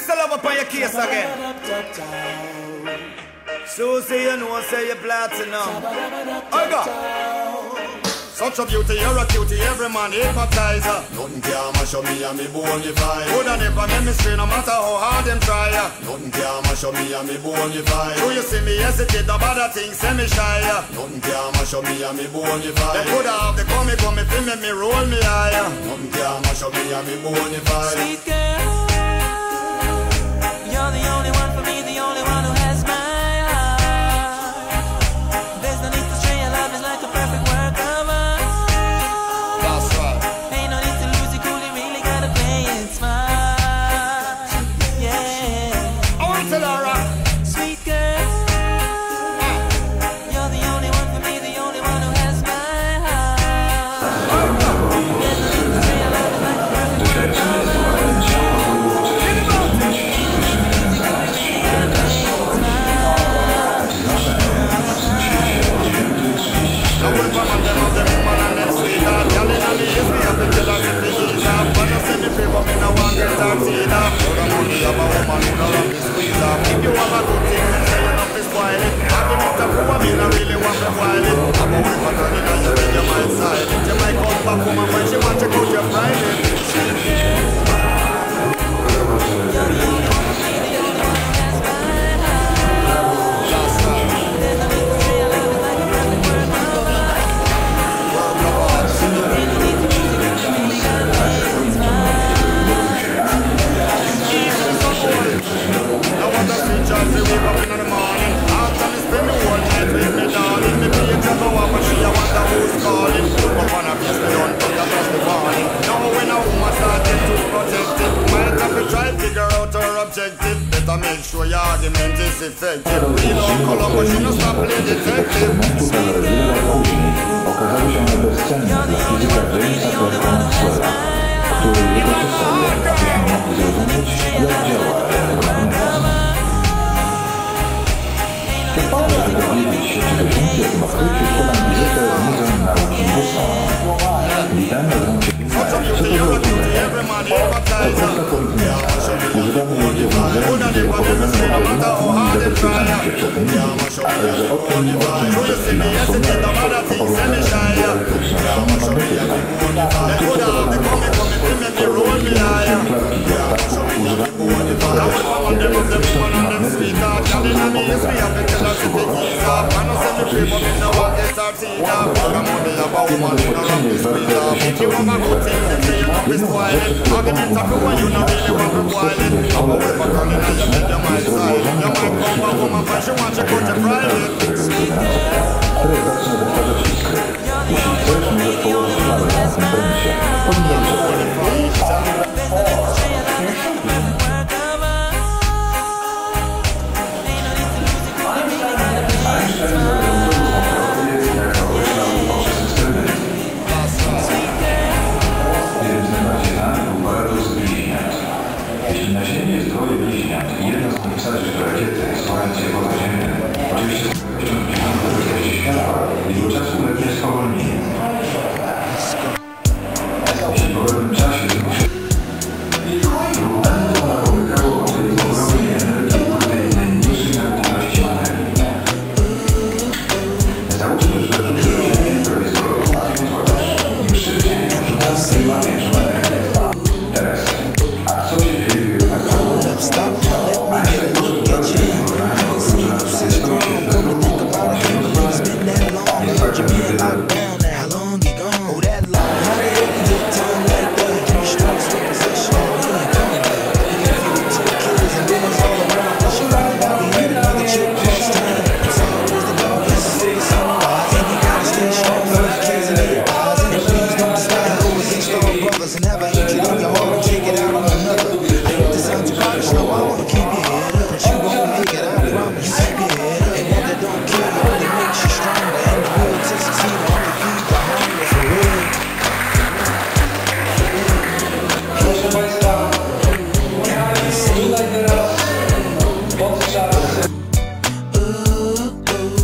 Mr. Love up your case again. Susie, you know, say you're platinum. I got. Such a beauty, you're a cutie, every man hypnotizer. Nothing can mash up me and me bonify Woulda never make me stray, no matter how hard them try Nothing can mash up me and me bonify Do you see me hesitate, the bad thing say me shy Nothing can mash up me and me bonify They coulda have the come, come, feel me, me roll me higher Nothing can mash up me and me bonify Sweet girl sure your argument is effective. Reload Columbus, you know, stop playing detective. Okazały się bezcenne dla fizyka Jamesa Clerka Maxwella, który wykorzystał je, abyśmy mogli zrozumieć Also auch in Ordnung nach so Thank you be spoiling. Arguments are for you know really want to boiling. I'm a whipper calling and you make your mind silent. You might come back home and find she wants you go to private. Передача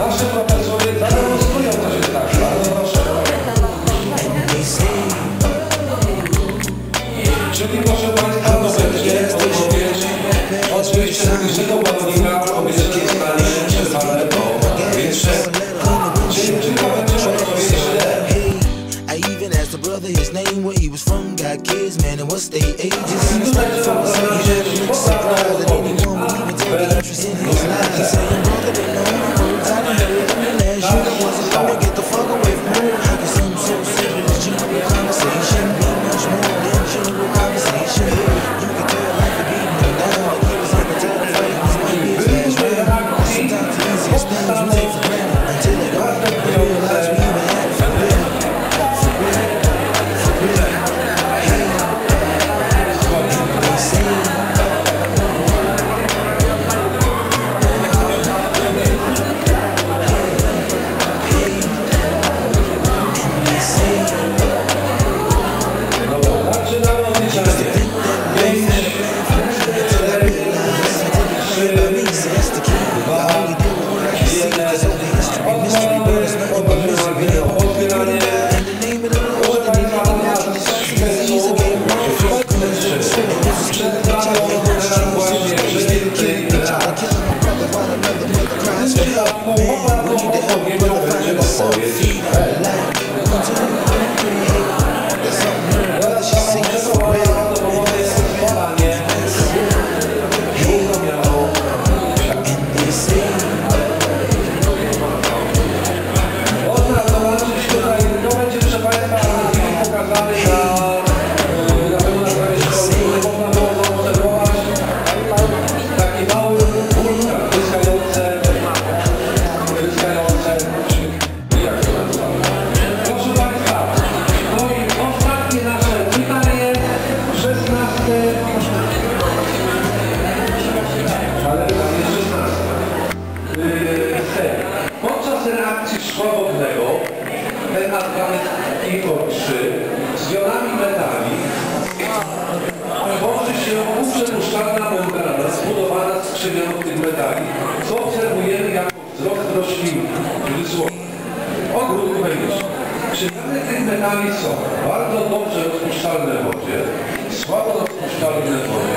Nasze profesory zademonstrują, co się zdarzyło. His name, where he was from, got kids, man, and what's they ages? He he had a mix of pride, and anyone would even take interest in his life. He said, your brother, but no, let you the ones that come. Reakcji szkła wodnego ten Advanced 3 z jonami metali tworzy się uprzepuszczalna membrana zbudowana z krzemionów tych metali, co obserwujemy jako wzrost roślin, cudzysłowie, ogród chemiczny. Przemiany tych metali są bardzo dobrze rozpuszczalne w wodzie, słabo rozpuszczalne w wodzie,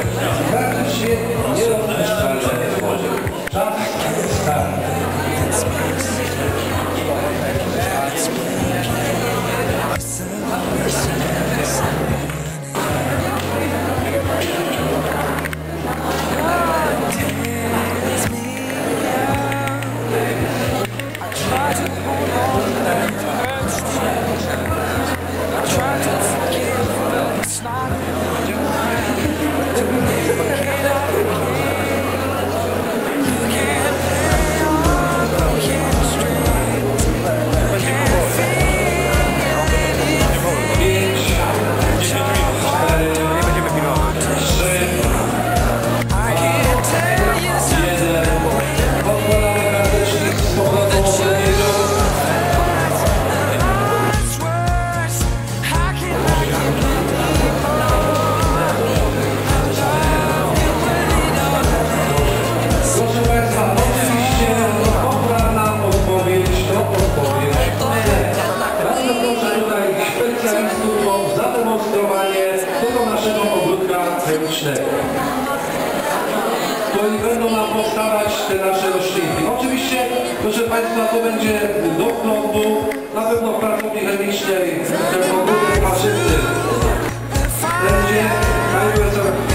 chemicznego. Tutaj będą nam powstawać te nasze roślinki. Oczywiście, proszę Państwa, to będzie do prądu, na pewno w pracowni chemicznej ten ogródek maszynny będzie, Profesor,